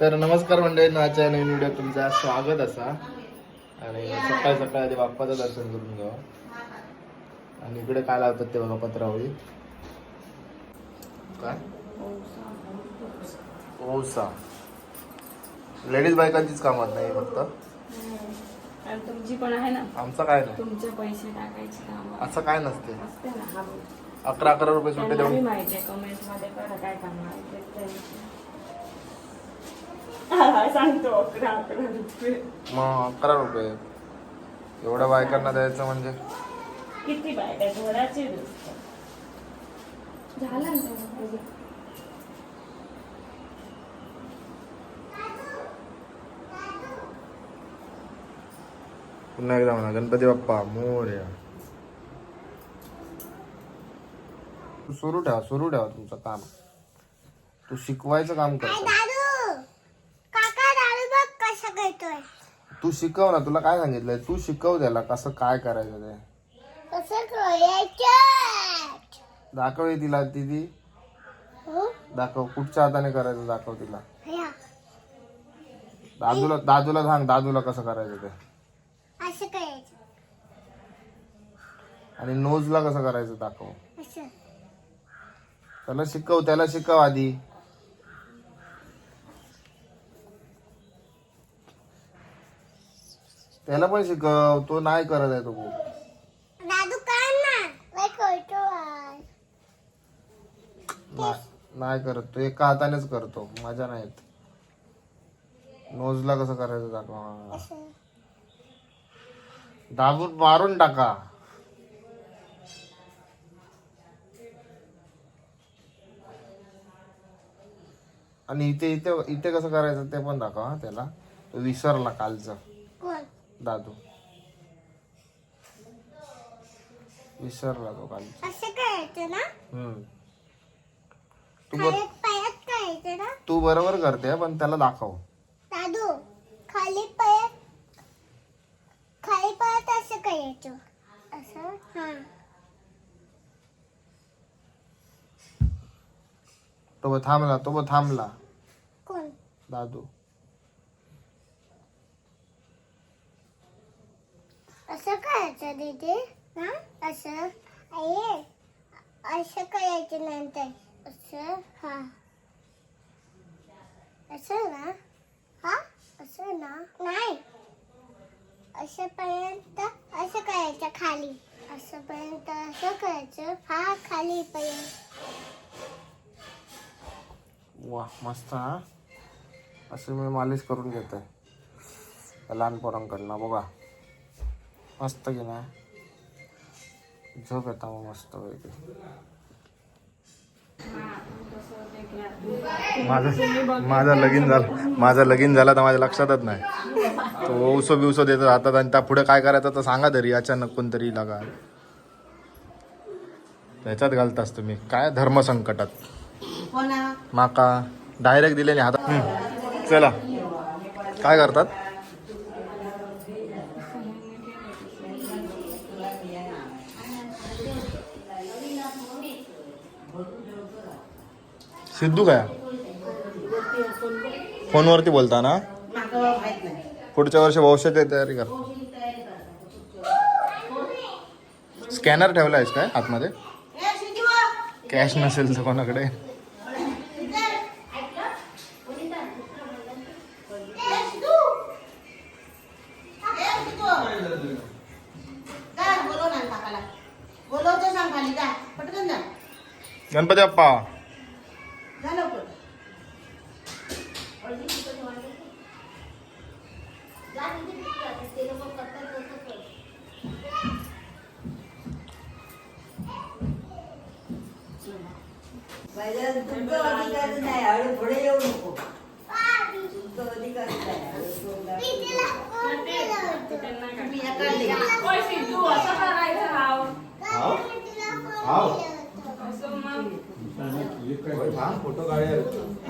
तर नमस्कार मंडळी आजच्या नवीन व्हिडिओ तुमचं स्वागत असा. आणि सकाळी सकाळी आधी बाप्पाचं दर्शन करून घ्यावं आणि इकडे काय लावतात ते बघा पत्रावळी. काय? ओसा. लेडीज बायकांचीच कामात नाही फक्त? आणि तुमची पण आहे ना? आमचं काय नाही. तुमचे पैसे टाकायचे असं काय नसते. हा. अकरा अकरा रुपये सुट्टे देऊन. माहिती आहे कमेंटमध्ये काय करणार ते त्यांचं. हा, सांगतो अकरा अकरा रुपये मग अकरा रुपये. एवढ्या बायकांना द्यायचं म्हणजे? किती बायका घराचे झालं ना. पुन्हा एकदा म्हणा गणपती बाप्पा मोर्या तू सुरू ठेवा सुरू ठेवा तुमचं काम. तू शिकवायचं काम कर दादू काका दादू बघ कसं करतोय तू शिकव ना तुला काय सांगितलंय? तू शिकव त्याला कसं काय करायचं ते. कसं करायचं? दाखव हे तिला ती हो? दाखव कुठच्या हाताने करायचं दाखव तिला. दादूला दादूला सांग दादूला कसं करायचं ते. असं करायचं. आणि नोजला कसं करायचं दाखव. असं. त्याला शिकव त्याला शिकव आधी. त्याला पण शिकव तो नाही करत आहे तो खूप. दादू काय ना. करतो नाही करत. तो एका हातानेच करतो. मजा नाही येत. नोजला कसं करायचं दाखव. दाबून मारून टाका. आणि इथे इथे इथे कसं करायचं ते पण दाखव हा त्याला. तो विसरला कालचा. कोण? दादू. विसरला तो कालचा असं करायचं ना? हम्म. तू बर खाली पायात करायचं ना? तू बरोबर करते पण त्याला दाखव. दादू खाली पायात खाली पायात असं करायचं. असं? हा. तो थांबला तो थांबला. कोण? दादू. असं करायचं दीदी. हा? असं आई असं करायचं नंतर. असं हा. असं ना? हा? असं ना? नाही. असं पर्यंत असं करायचं खाली. असं पर्यंत असं करायचं हा खाली पर्यंत. वा मस्त हा? असं मी मालिश करून घेत. लहान पोरांकडनं बघा. मस्त की नाही झोप येता मग मस्त पैकी. माझं माझा लगीन झाला. माझा लगीन झाला तर माझ्या लक्षातच नाही. तो उso बिवसो देत राहतात आणि त्या पुढे काय करायचं तर सांगा तरी अचानक कोणतरी लागा. त्याच्यात घालतास तुम्ही. काय? धर्मसंकटात माका डायरेक्ट दिले नाही हातात. चला. काय करतात? सिद्धू काय? फोनवरती बोलता ना? पुढच्या वर्षी भविष्याची तयारी कर. स्कॅनर ठेवला आहेस काय आतमध्ये? कॅश नसेल तर कोणाकडे? गणपती बाप्पा. तुमचं अधिकार नाही हळू पुढे येऊ नको. तुमचं अधिकार मग.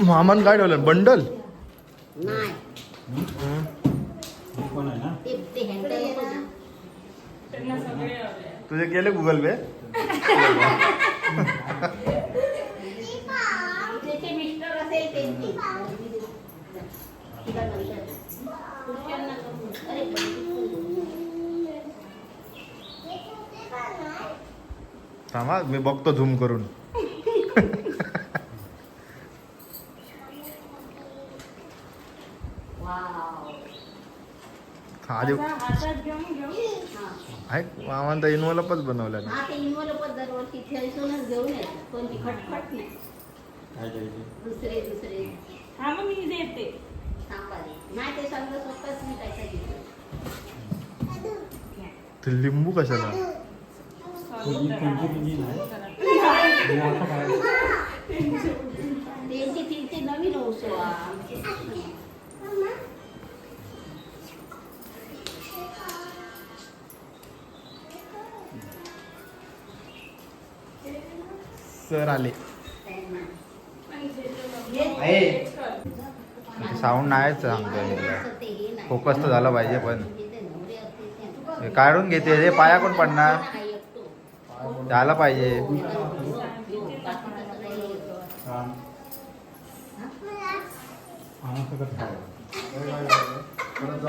मामान काय ठेवलं बंडल. तुझे केले गुगल पे? असेल त्यांचे थांबा मी बघतो झूम करून वाव. आधी असा हातात घेऊन घेऊन मामांचा इन्व्हॉल्वच ना हा दुसरे दुसरे. हा मग मी देते. थांबा. नाही ते समजा स्वतःच मी काय घेतलं ते लिंबू कशाला? त्यांची तीनचे नवीन उसवा सर आले. आहे. साऊंड नाहीच सांगतोय फोकस तर झाला पाहिजे पण. काढून घेते रे पाया कोण पडणार. झालं झाला पाहिजे.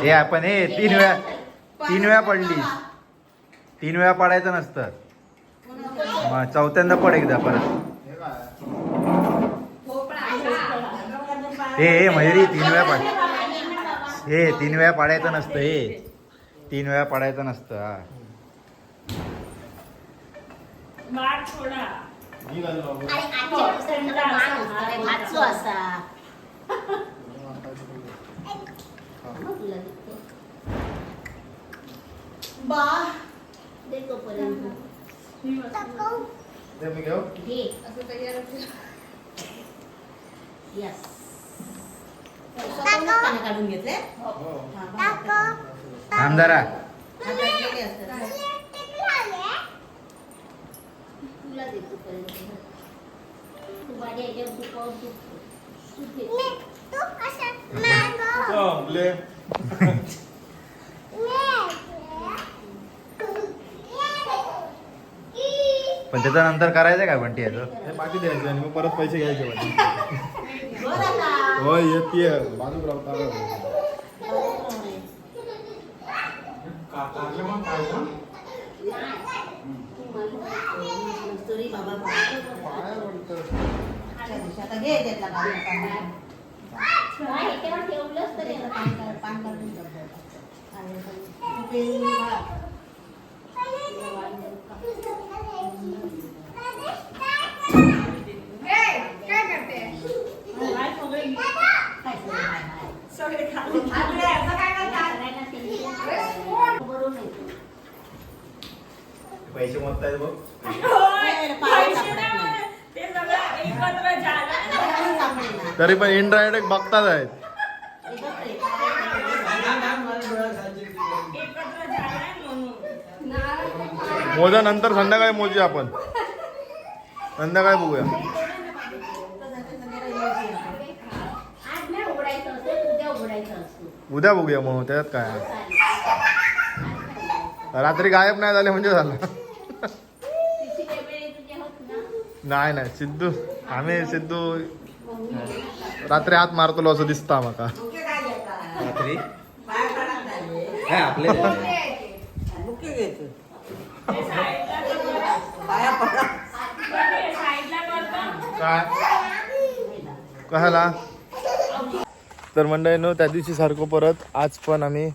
हे आपण हे तीन वेळा तीन वेळा पडली. तीन वेळा पडायचं नसतं. मग चौथ्यांदा पड एकदा परत. हे हे मयुरी तीन वेळा पाड हे तीन वेळा पाडायचं नसतं हे. तीन वेळा पाडायचं नसतं हा. घे. Yes. काढून घेतले घे. पण त्याच्यानंतर करायचं काय बंटी याचं हे बाकी द्यायचे आणि मग परत पैसे घ्यायचे. होय येते बाजूक राहता कस्तुरी बाबा आता घे त्यातला बाबा काय ह्याच्यावर ठेवलंच तरी आता पान काढ- पान काढून ठेवलं. आणि तू पेरून घे बा. काय सगळे काय सगळं हाय, हाय. सगळे खाली सगळ्यांना टेन्शन बरोबर आहे. पैसे मोजतायत बघ होय, पैसे नाही. ते सगळं एकत्र झालं बरोबर सापडेना. तरी पण इनडायरेक्ट बघतात आहेत. मोजा नंतर संध्याकाळी मोजूया आपण. संध्याकाळी बघूया. उद्या बघूया मग त्याच्यात काय रात्री गायब नाही झाले म्हणजे झालं. नाही नाही सिद्धू आम्ही सिद्धू रात्री हात मारतो असं दिसता माका रात्री? काय आपले? कशाला? तर मंडळीनो त्या दिवशी सारखं परत आज पण आम्ही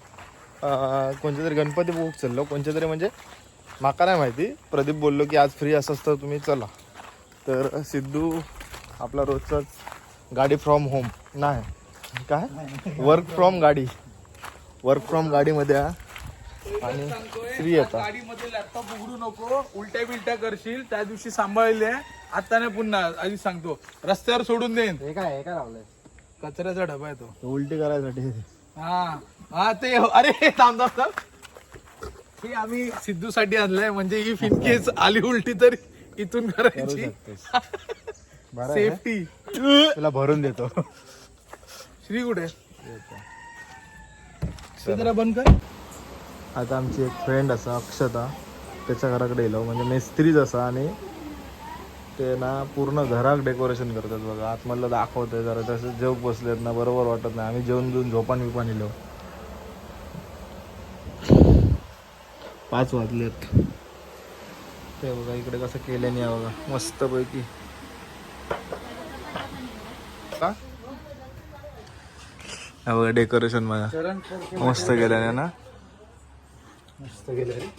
अं, कोणत्या तरी गणपती बुक चाललो. कोणत्या तरी म्हणजे माका नाही माहिती. प्रदीप बोललो की आज फ्री असं असतं तुम्ही चला. तर सिद्धू आपला रोजचाच गाडी फ्रॉम होम नाही. काय? वर्क फ्रॉम गाडी. वर्क फ्रॉम गाडीमध्ये हा. आणि फ्री येतात गाडीमध्ये लॅपटॉप उघडू नको. उलट्या बिलट्या करशील त्या दिवशी सांभाळले आता नाही पुन्हा. आधी सांगतो. रस्त्यावर सोडून देईन. हे काय हे काय लावलंय? कचऱ्याचा डबा आहे तो. उलटी करायसाठी. हा. हा ते अरे थांब थांब थांब. हे आम्ही सिद्धू साठी आणलंय. म्हणजे ही फिनकेस आली उलटी तर इथून करायची. बरं आहे. सेफ्टी तुला भरून देतो. श्री कुठे? जरा बंद कर. आता आमची एक फ्रेंड असा अक्षता त्याच्या घराकडे येलो म्हणजे मेस्त्रीच असा आणि ते ना पूर्ण घरात डेकोरेशन करतात बघा. आतमधलं दाखवतंय जरा. तसं जेव बसलेत ना बरोबर वाटत नाही. आम्ही जेवण जेवून झोपान बिपान इलो पाच वाजलेत. ते बघा इकडे कसं केल्याने आहे बघा. मस्त बघा डेकोरेशन बघा. मस्त केल्याने ना?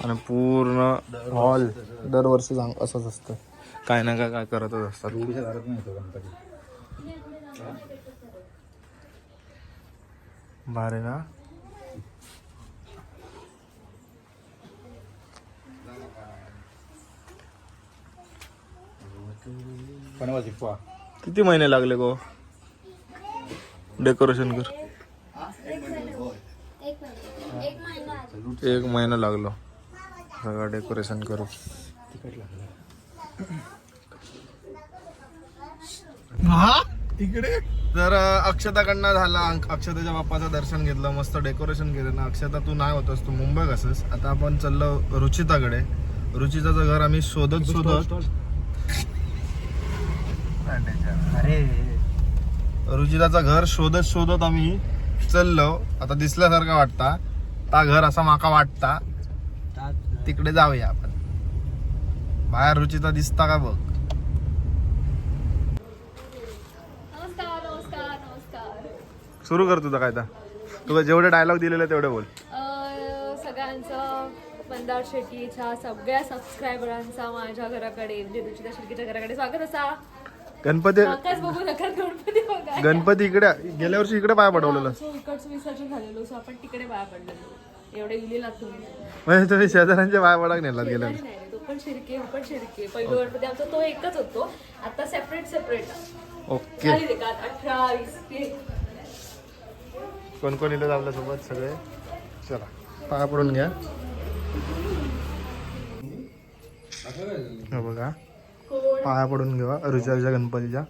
आणि पूर्ण हॉल दरवर्षी सांग असंच असतं. काय ना काय काय करतच असतात. भारी ना? किती महिने लागले गो? डेकोरेशन कर. एक महिना लागलो. सगळं डेकोरेशन करू. हा? तिकडे? तर अक्षताकडनं झाला अंक- अक्षताच्या बाप्पाचं दर्शन घेतलं मस्त डेकोरेशन केलं. ना अक्षता तू नाही होतस तू मुंबई कसंस आता आपण चाललो रुचिताकडे. रुचिताचं घर आम्ही शोधत शोधत. अरे रुचिताचं घर शोधत शोधत आम्ही चाललो. आता दिसल्यासारखा वाटता. ता घर असा माका वाटता. तिकडे जाऊया आपण. बाहेर रुचिता दिसता का बघ? सुरू कर तुझं काय तर तुला जेवढे डायलॉग दिलेले तेवढे बोल. सगळ्यांचं मंदार शेट्टीच्या सगळ्या सबस्क्रायबरांचा माझ्या घराकडे म्हणजे रुचिता शेट्टीच्या घराकडे स्वागत असा. गणपती काकाच बघू नका गणपती बघा. गणपती इकडे गेल्या वर्षी इकडे पाय पडवलेलं. इकडचं विसर्जन झालेलो सो आपण तिकडे बाया पडलेलो. एवढे इलेला तुम्ही. म्हणजे तुम्ही शेजाऱ्यांच्या पाय पडाक नेलात गेल्या नाही तो पण शिरके पण शिरके. पहिलं गणपती आमचा तो एकच होतो. आता सेपरेट सेपरेट ओके. अठरा वीस कोण कोण इथं आपल्यासोबत सगळे? चला पाया पडून घ्या. हे बघा. पाया पडून घेवा रुचाच्या गणपतीच्या.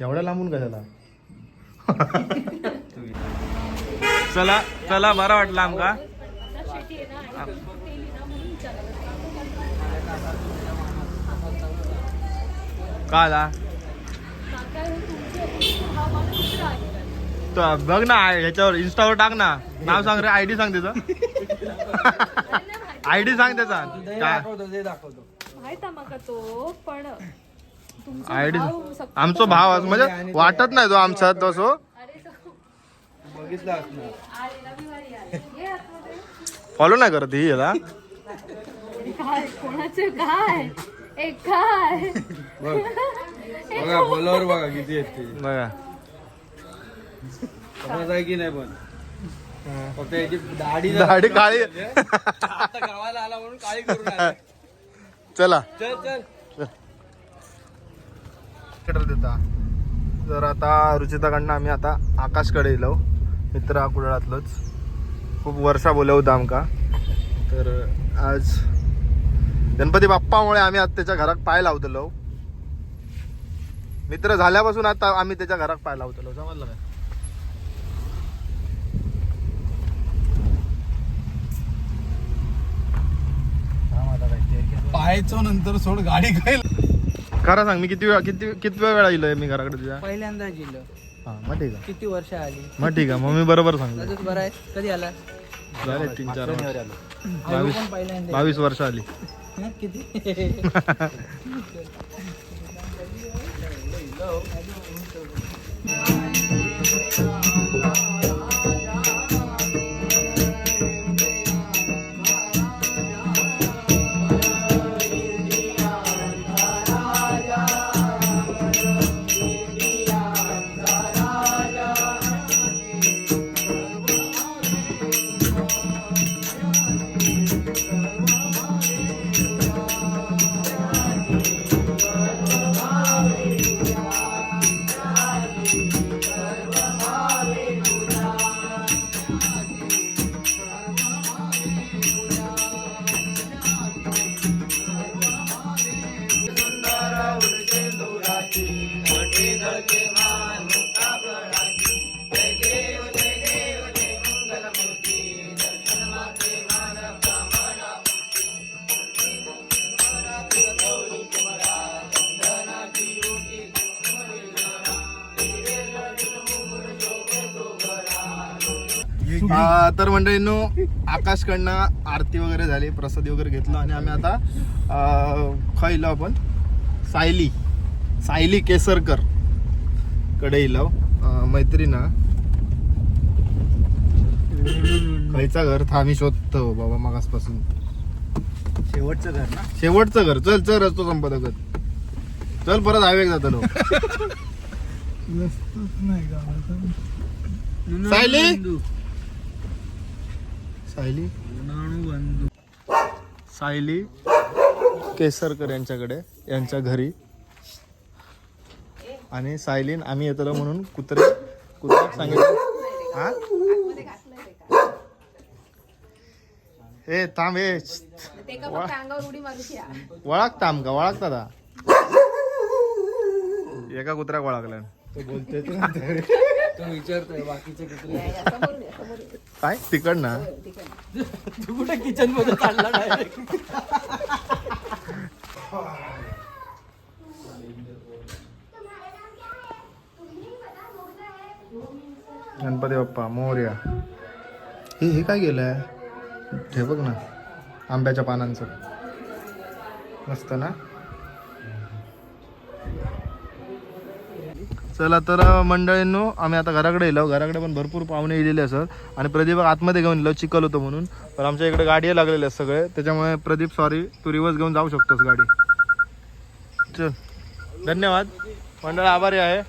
एवढ्या लांबून कशाला? चला चला बरं वाटलं आमका. का आला बघ ना ह्याच्यावर इन्स्टावर टाक ना. नाव सांग रे आयडी सांग त्याचा आयडी सांग त्याचा. काय? माहीत तो पण तुमचा आयडी भाव आमचा असं म्हणजे वाटत नाही तो आमचा तसो. अरे तो आले रविवारी आले. ये आतमध्ये. फॉलो नाही करत ही याला. काय कोणाचे काय? ए काय? बघा. फॉलोवर बघा किती आहेत ते. बघा. समज आहे की नाही पण? फक्त याची दाढी दाढी काळी. आता गावाला आला म्हणून काळी करून आला. चला. चल चल. थिएटर देता. तर आता रुचिताकडनं आम्ही आता आकाशकडे येलो. मित्र कुडाळातलंच खूप वर्षा बोलवतं आमका तर आज गणपती बाप्पामुळे आम्ही आज त्याच्या घरात पाय लावतलो. मित्र झाल्यापासून आता आम्ही त्याच्या घरात पाय लावतलो. समजलं काय पाहायचो नंतर सोड गाडी काय खरं सांग मी किती वेळा किती किती वेळा इलोय मी घराकडे तुझ्या? पहिल्यांदा जिलो हा मग ठीक आहे. किती वर्ष आली? मग ठीक आहे मग मी बरोबर सांगतो. बरं आहे? कधी आला? झाले तीन चार वर्ष. बावीस बावीस वर्ष आली. किती? तर मंडळींनो आकाशकडनं आरती वगैरे झाली प्रसादी वगैरे घेतलो आणि आम्ही आता आ, खायलो आपण सायली सायली केसरकरकडे येलो मैत्रीण हा. खायचा घर था आम्ही शोधतो बाबा मागासपासून. शेवटचं घर ना? शेवटचं घर. चल चल रस्तो संपादकत चल परत हायवे जातलो सायली? सायली. सायली केसरकर यांच्याकडे यांच्या घरी. आणि सायलीन आम्ही येतलो म्हणून कुत्रे कुत्र्याक सांगितलं. हा? ए थांब ए. ते का. वळखता आमका वळखता दा एका कुत्र्याक वळखल्या तो विचारतोय बाकीचे कुत्रे काय तिकड ना. तू कुठे किचनमध्ये चालला गणपती बाप्पा मोर्या. हे हे काय गेलंय? हे बघ ना आंब्याच्या पानांचं. मस्त ना? चला तर मंडळींनो आम्ही आता घराकडे येलो. घराकडे पण भरपूर पाहुणे येलेले असत आणि प्रदीप आतमध्ये घेऊन येलो चिकल होतो म्हणून. पण आमच्या इकडे गाडी लागलेली आहेत सगळे. त्याच्यामुळे प्रदीप सॉरी तू रिवर्स घेऊन जाऊ शकतोस गाडी. चल. धन्यवाद. मंडळ आभारी आहे.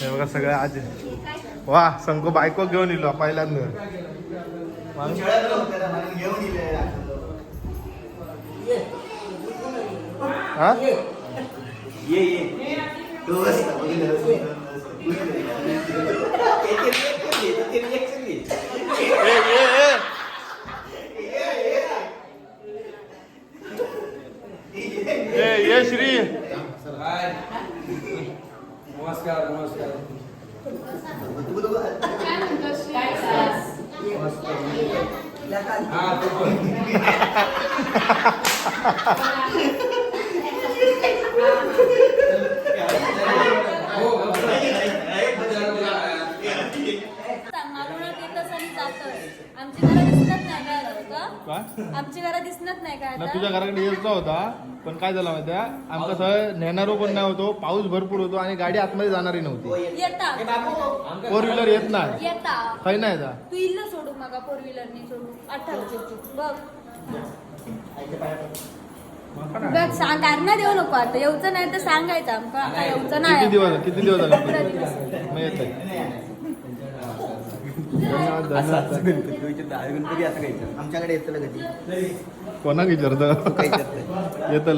हे बघा सगळं आज. वा संको बायको घेऊन येलो पहिल्यांदा. हा? ए, ए, ए. ए, ये श्री. नमस्कार नमस्कार. हा तो पण मागवण्यात येतच आणि जातोय आमची घरं दिसत नाही काय का काय आमची घरं दिसत नाही काय ना आता? तुझ्या घराकडे यायचा होता. पण काय झालं माहिती आहे आमचा सह नेणारो पण नाही होतो पाऊस भरपूर होतो आणि गाडी आतमध्ये जाणारी नव्हती. येता. फोर व्हीलर येत नाही. येता. काही नाही जा तू इल्ल सोडू मगा फोर व्हीलरनी सोडू. अठ्ठावीस बघ. बघ सांग कारण देऊ नको आता. येऊचं नाही तर सांगायचं आमका. आता येऊचं किती नाही. दिवस किती दिवस झाले. मग येत गणपती असं. घ्यायचं आमच्याकडे येतं कधी कोणा विचारत येत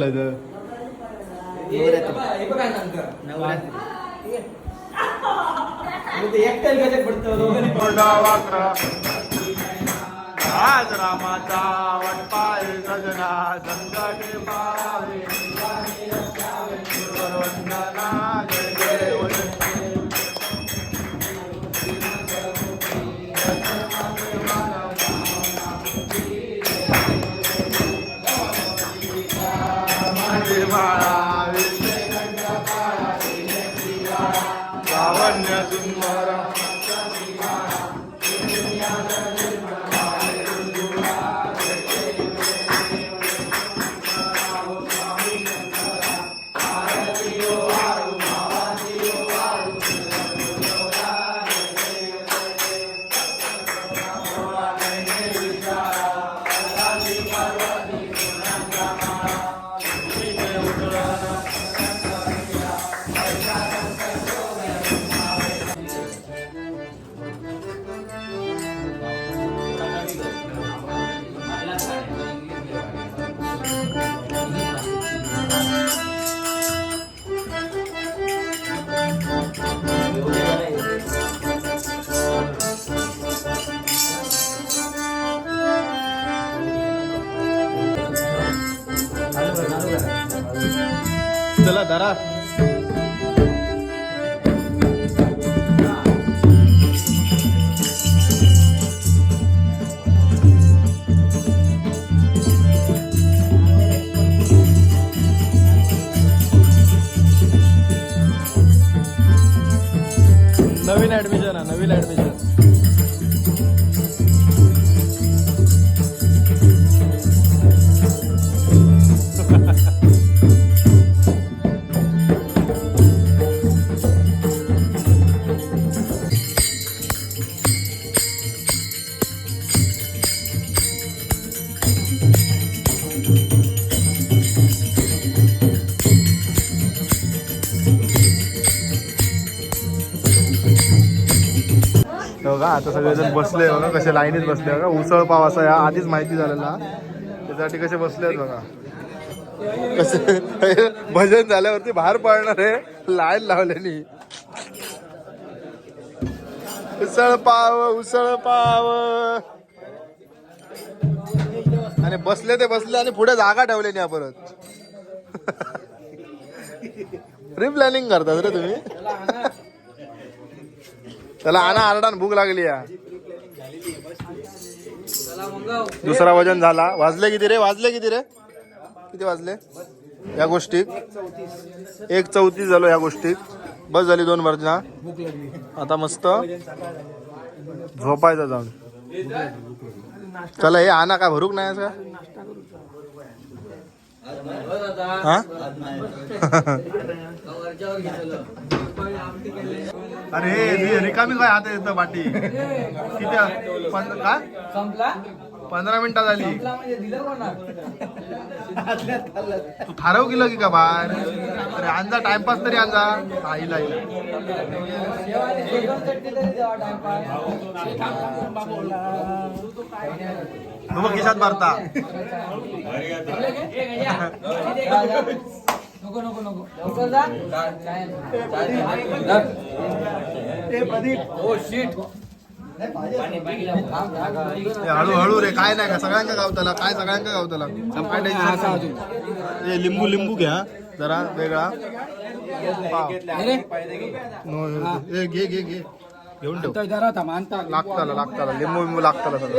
आज रामाचा वटपाय सजना हो आता सगळेजण बसले बघा कसे लाईनीत बसले बघा. उसळ पाव असा या आधीच माहिती झालेला. त्यासाठी कसे बसले आहेत बघा. कसे भजन झाल्यावरती बाहेर पडणार आहे. लाईन लावलेली. उसळ पाव उसळ पाव. आणि बसले ते बसले आणि पुढे जागा ठेवले नाही परत. प्री प्लॅनिंग करतात रे तुम्ही. त्याला आणा आरडा भूक लागली या. दुसरा वजन झाला. वाजले किती रे? वाजले किती रे? किती वाजले? या गोष्टीत. एक चौतीस झालो या गोष्टीत. बस झाली दोन वर्जना आता मस्त. झोपायचं जाऊन. चला हे आणा काय भरूक नाही का हा? अरे रिकामी काय हात येतं बाटी किती पंध- काय संपला? पंधरा मिनिटं झाली. संपला म्हणजे तू थारव गेलं की का बाहेर? अरे आणजा टाइमपास तरी आणजा आईला मग खिशात भरता नको नको नको. लवकर जा. ओ शिट ए, हळूहळू रे काय नाही का? सगळ्यांका गावताला काय सगळ्यांका गावताला? काय लिंबू लिंबू घ्या. जरा वेगळा. घे घे घे. घेऊन ठेव. लागताला लागताला. लिंबू लिंबू लागताला सगळं.